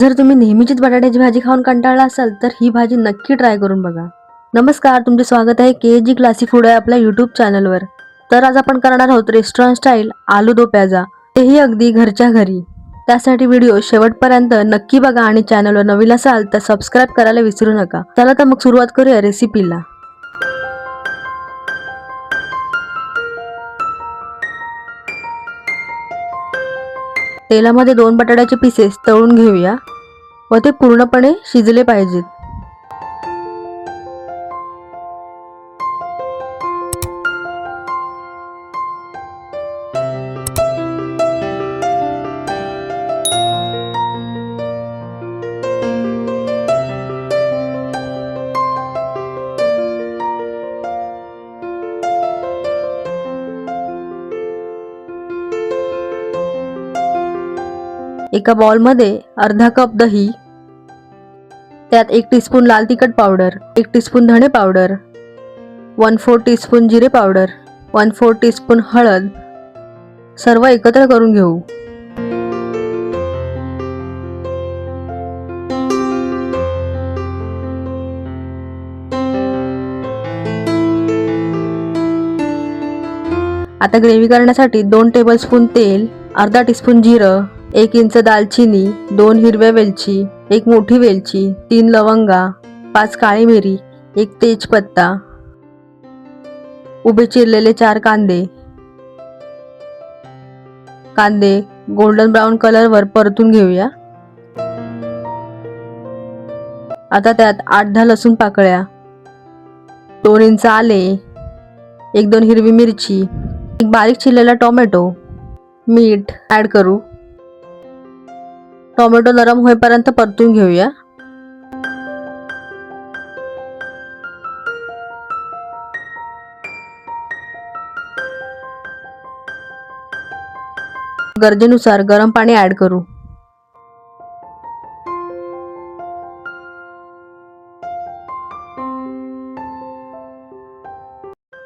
जर तुम्ही नेहमीचीच बटाट्याची भाजी खाऊन कंटाळला असाल तर ही भाजी नक्की ट्राय करून बघा. नमस्कार तुमचे स्वागत आहे के जी क्लासी फूड आहे आपल्या यूट्यूब चॅनलवर तर आज आपण करणार आहोत रेस्टॉरंट स्टाईल आलू दो प्याजा. तेही अगदी घरच्या घरी. त्यासाठी व्हिडिओ शेवटपर्यंत नक्की बघा आणि चॅनलवर नवीन असाल तर सबस्क्राईब करायला विसरू नका. चला तर मग सुरुवात करूया रेसिपीला तेलामध्ये दोन बटाट्याचे पीसेस तळून घेऊया व ते पूर्णपणे शिजले पाहिजेत. एका बॉलमध्ये अर्धा कप दही त्यात एक टीस्पून लाल तिखट पावडर एक टीस्पून धणे पावडर वन फोर टीस्पून जिरे पावडर वन फोर टीस्पून हळद सर्व एकत्र करून घेऊ. आता ग्रेव्ही करण्यासाठी दोन टेबलस्पून तेल अर्धा टीस्पून जिरं एक इंच दालचिनी दोन हिरव्या वेलची एक मोठी वेलची तीन लवंगा पाच काळी मिरी एक तेजपत्ता. उभे चिरलेले चार कांदे. कांदे गोल्डन ब्राऊन कलरवर परतून घेऊया. आता त्यात आठ दहा लसूण पाकळ्या. दोन इंच आले एक दोन हिरवी मिरची एक बारीक चिरलेला टोमॅटो. मीठ ॲड करू. टोमॅटो नरम होईपर्यंत परतून घेऊया. गरजेनुसार गरम पाणी ॲड करू.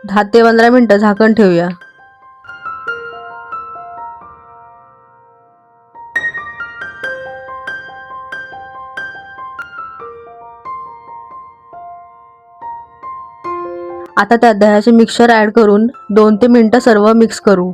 दहा ते पंधरा मिनिटं झाकण ठेवूया. आता त्यात दह्याचे मिक्सचर ॲड करून दोन ते मिनटं सर्व मिक्स करू.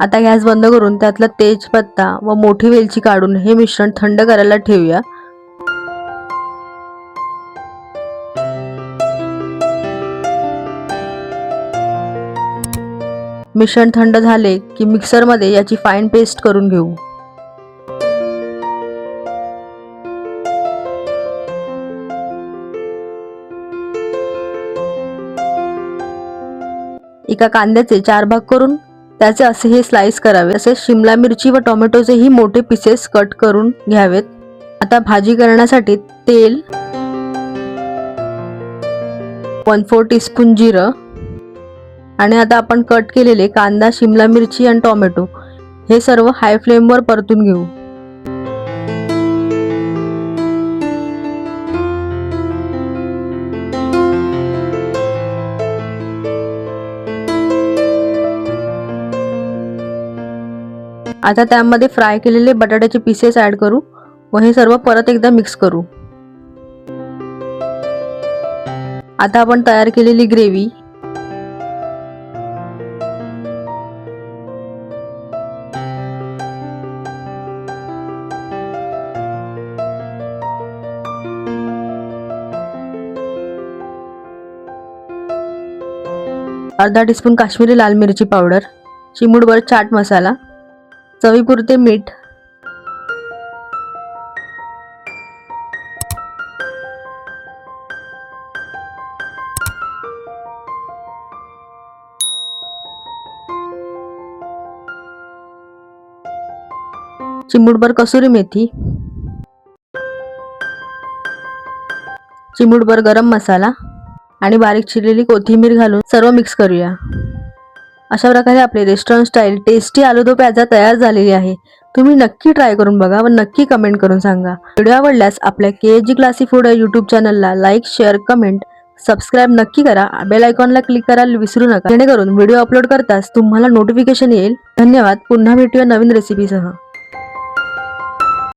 आता गॅस बंद करून त्यातला तेजपत्ता व मोठी वेलची काढून हे मिश्रण थंड करायला ठेवूया. मिश्रण थंड झाले की मिक्सरमध्ये याची फाईन पेस्ट करून घेऊ. एका कांद्याचे चार भाग करून त्याचे असे हे स्लाइस करावे. असे शिमला मिरची व टोमॅटोचेही मोठे पीसेस कट करून घ्यावेत. आता भाजी करण्यासाठी तेल वन फोर टीस्पून जिरं आणि आता आपण कट केलेले कांदा शिमला मिरची आणि टोमॅटो. हे सर्व हाय फ्लेमवर परतून घेऊ. आता त्यामध्ये फ्राय केलेले बटाट्याचे पीसेस ॲड करू व हे सर्व परत एकदा मिक्स करू. आता आपण तयार केलेली ग्रेव्ही अर्धा टीस्पून काश्मीरी लाल मिरची पावडर चिमूडभर चाट मसाला चवीपुरते मीठ. चिमूडभर कसुरी मेथी. चिमूडभर गरम मसाला. आणि बारीक चिरलेली कोथिंबीर घालून सर्व मिक्स करूया. अशा प्रकारे आपले restaurant style tasty aloo do pyaza तयार झालेली आहे. तुम्ही नक्की ट्राय करून बघा व नक्की कमेंट करून सांगा. व्हिडिओ आवडल्यास आपल्या K G classy food YouTube चॅनलला लाईक शेअर कमेंट सबस्क्राईब नक्की करा. बेल आयकॉनला क्लिक करायला विसरू नका. जेणेकरून व्हिडिओ अपलोड करताच तुम्हाला नोटिफिकेशन येईल. धन्यवाद. पुन्हा भेटूया नवीन रेसिपीसह